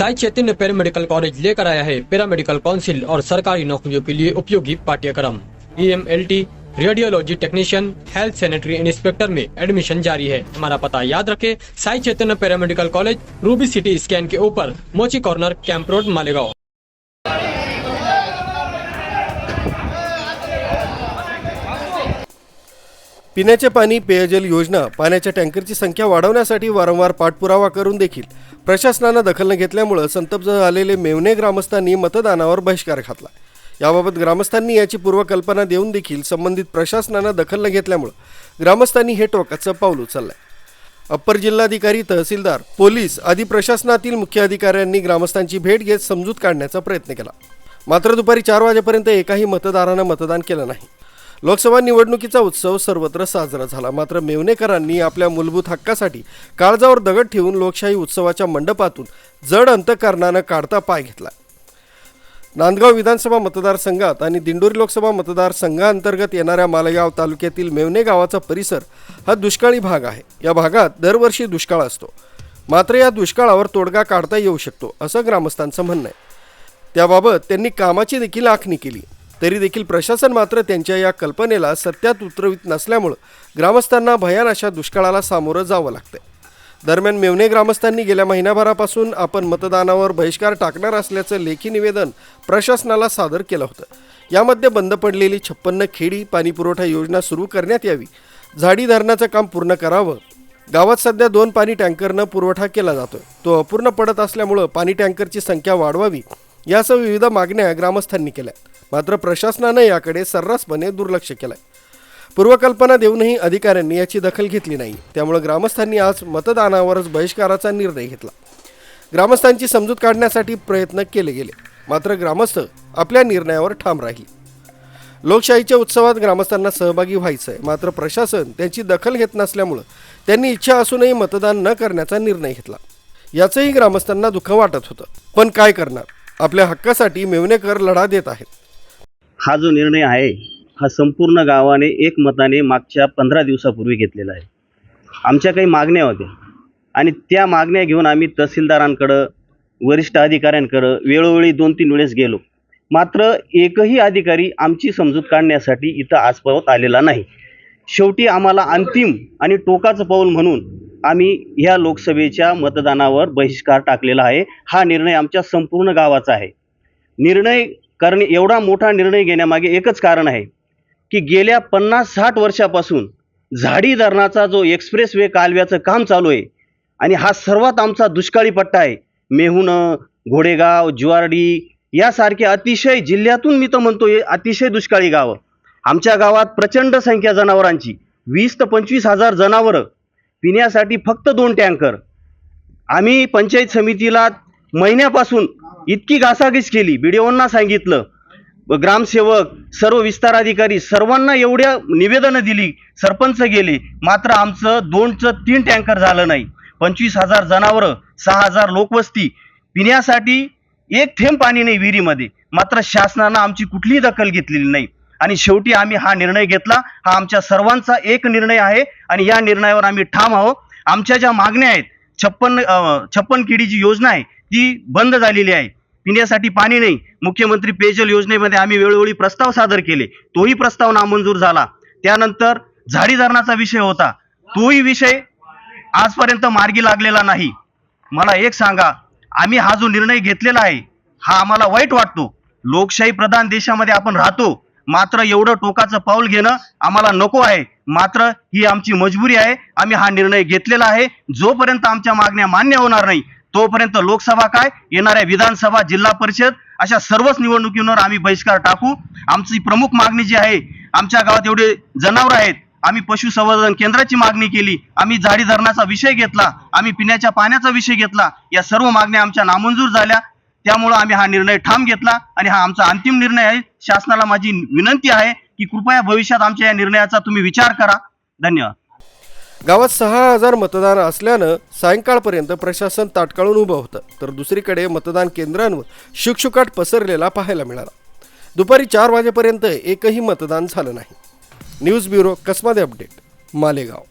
Sai Chaitanya paramedical college लेकर आया है पैरामेडिकल काउंसिल और सरकारी नौकरियों के लिए उपयोगी पाठ्यक्रम। E M L T radiology technician health sanitary inspector में एडमिशन जारी है। हमारा पता याद रखें Sai Chaitanya paramedical college Ruby City scan के ऊपर मोची कॉर्नर कैंप रोड मालेगांव। पिण्याचे पाणी पेयजल योजना पाण्याच्या टँकरची संख्या वाढवण्यासाठी वारंवार पाठपुरावा करून देखील प्रशासनानं दखल न घेतल्यामुळं संतप्त झालेले मेवणे ग्रामस्थांनी मतदानावर बहिष्कार घातला. याबाबत ग्रामस्थांनी याची पूर्वकल्पना देऊन देखील संबंधित प्रशासनानं दखल न घेतल्यामुळं ग्रामस्थांनी हे टोकाचं पाऊल उचललंय. अप्पर जिल्हाधिकारी तहसीलदार पोलीस आदी प्रशासनातील मुख्य अधिकाऱ्यांनी ग्रामस्थांची भेट घेत समजूत काढण्याचा प्रयत्न केला. मात्र दुपारी चार वाजेपर्यंत एकाही मतदारानं मतदान केलं नाही. लोकसभा निवडणुकीचा उत्सव सर्वत्र साजरा झाला. मात्र मेवणेकरांनी आपल्या मूलभूत हक्कासाठी काळजावर दगड ठेवून लोकशाही उत्सवाच्या मंडपातून जड अंतकरणानं काढता पाय घेतला. नांदगाव विधानसभा मतदारसंघात आणि दिंडोरी लोकसभा मतदारसंघाअंतर्गत येणाऱ्या मालेगाव तालुक्यातील मेवणे गावाचा परिसर हा दुष्काळी भाग आहे. या भागात दरवर्षी दुष्काळ असतो. मात्र या दुष्काळावर तोडगा काढता येऊ शकतो असं ग्रामस्थांचं म्हणणं आहे. त्याबाबत त्यांनी कामाची देखील आखणी केली. तरी देखील प्रशासन मात्र त्यांच्या या कल्पनेला सत्यात उतरवित नसल्यामुळं ग्रामस्थांना भयान अशा दुष्काळाला सामोरं जावं लागतंय. दरम्यान मेवणे ग्रामस्थांनी गेल्या महिनाभरापासून आपण मतदानावर बहिष्कार टाकणार असल्याचं लेखी निवेदन प्रशासनाला सादर केलं होतं. यामध्ये बंद पडलेली छप्पन्न खेडी पाणीपुरवठा योजना सुरू करण्यात यावी झाडी धरणाचं काम पूर्ण करावं गावात सध्या दोन पाणी टँकरनं पुरवठा केला जातोय. तो अपूर्ण पडत असल्यामुळं पाणी टँकरची संख्या वाढवावी यासह विविध मागण्या ग्रामस्थांनी केल्या. मात्र प्रशासनानं याकडे सर्रासपणे दुर्लक्ष केलंय. पूर्वकल्पना देऊनही अधिकाऱ्यांनी याची दखल घेतली नाही. त्यामुळे ग्रामस्थांनी आज मतदानावरच बहिष्काराचा निर्णय घेतला. ग्रामस्थांची समजूत काढण्यासाठी प्रयत्न केले गेले. मात्र ग्रामस्थ आपल्या निर्णयावर ठाम राहील. लोकशाहीच्या उत्सवात ग्रामस्थांना सहभागी व्हायचं आहे मात्र प्रशासन त्यांची दखल घेत नसल्यामुळं त्यांनी इच्छा असूनही मतदान न करण्याचा निर्णय घेतला. याचंही ग्रामस्थांना दुःख वाटत होतं. पण काय करणार? आपल्या हक्कासाठी मेवणेकर लढा देत आहेत. हा जो निर्णय आहे हा संपूर्ण गावाने एकमताने मागच्या पंधरा दिवसापूर्वी घेतलेला आहे. आमच्या काही मागण्या होत्या आणि त्या मागण्या घेऊन आम्ही तहसीलदारांकडं वरिष्ठ अधिकाऱ्यांकडं वेळोवेळी दोन तीन वेळेस गेलो. मात्र एकही अधिकारी आमची समजूत काढण्यासाठी इथं आजपर्यंत आलेला नाही. शेवटी आम्हाला अंतिम आणि टोकाचं पाऊल म्हणून आम्ही ह्या लोकसभेच्या मतदानावर बहिष्कार टाकलेला आहे. हा निर्णय आमच्या संपूर्ण गावाचा आहे. निर्णय करणे एवढा मोठा निर्णय घेण्यामागे एकच कारण आहे की गेल्या पन्नास साठ वर्षापासून झाडी धरणाचा जो एक्सप्रेस वे कालव्याचं काम चालू आहे आणि हा सर्वात आमचा दुष्काळी पट्टा आहे. मेहुणं घोडेगाव ज्वारडी यासारखे अतिशय जिल्ह्यातून मी तर म्हणतो हे अतिशय दुष्काळी गावं. आमच्या गावात प्रचंड संख्या जनावरांची. वीस ते पंचवीस हजार जनावरं पिण्यासाठी फक्त दोन टँकर. आम्ही पंचायत समितीला महिन्यापासून इतकी घासाघीस केली. बीडीओंना सांगितलं. ग्रामसेवक सर्व विस्तार अधिकारी सर्वांना एवढ्या निवेदनं दिली. सरपंच गेले. मात्र आमचं दोनचं तीन टँकर झालं नाही. पंचवीस हजार जनावरं सहा हजार लोकवस्ती. पिण्यासाठी एक थेंब पाणी नाही विहिरीमध्ये. मात्र शासनानं आमची कुठलीही दखल घेतलेली नाही. आणि शेवटी आम्ही हा निर्णय घेतला. हा आमच्या सर्वांचा एक निर्णय आहे आणि या निर्णयावर आम्ही ठाम आहोत. आमच्या ज्या मागण्या आहेत छप्पन छप्पन किडी जी योजना आहे ती बंद झालेली आहे. पिण्यासाठी पाणी नाही. मुख्यमंत्री पेयजल योजनेमध्ये आम्ही वेळोवेळी प्रस्ताव सादर केले. तोही प्रस्ताव नामंजूर झाला. त्यानंतर झाडी धरणाचा विषय होता. तोही विषय आजपर्यंत मार्गी लागलेला नाही. मला एक सांगा आम्ही हा जो निर्णय घेतलेला आहे हा आम्हाला वाईट वाटतो? लोकशाही प्रधान देशामध्ये आपण राहतो. मात्र एवढं टोकाचं पाऊल घेणं आम्हाला नको आहे. मात्र ही आमची मजबुरी आहे. आम्ही हा निर्णय घेतलेला आहे. जोपर्यंत आमच्या मागण्या मान्य होणार नाही तोपर्यंत लोकसभा काय? येणाऱ्या विधानसभा जिल्हा परिषद अशा सर्वच निवडणुकींवर आम्ही बहिष्कार टाकू. आमची प्रमुख मागणी जी आहे आमच्या गावात एवढे जनावर आहेत. आम्ही पशुसंवर्धन केंद्राची मागणी केली. आम्ही झाडी धरणाचा विषय घेतला. आम्ही पिण्याच्या पाण्याचा विषय घेतला. या सर्व मागण्या आमच्या नामंजूर झाल्या. त्यामुळं आम्ही हा निर्णय ठाम घेतला आणि हा आमचा अंतिम निर्णय आहे. शासनाला माझी विनंती आहे की कृपया भविष्यात आमच्या या निर्णयाचा तुम्ही विचार करा. धन्यवाद. गावात सहा हजार मतदान असल्यानं सायंकाळपर्यंत प्रशासन ताटकाळून उभं होतं. तर दुसरीकडे मतदान केंद्रांवर शुकशुकाट पसरलेला पाहायला मिळाला. दुपारी चार वाजेपर्यंत एकही मतदान झालं नाही. News bureau Kasmade update Malegaon.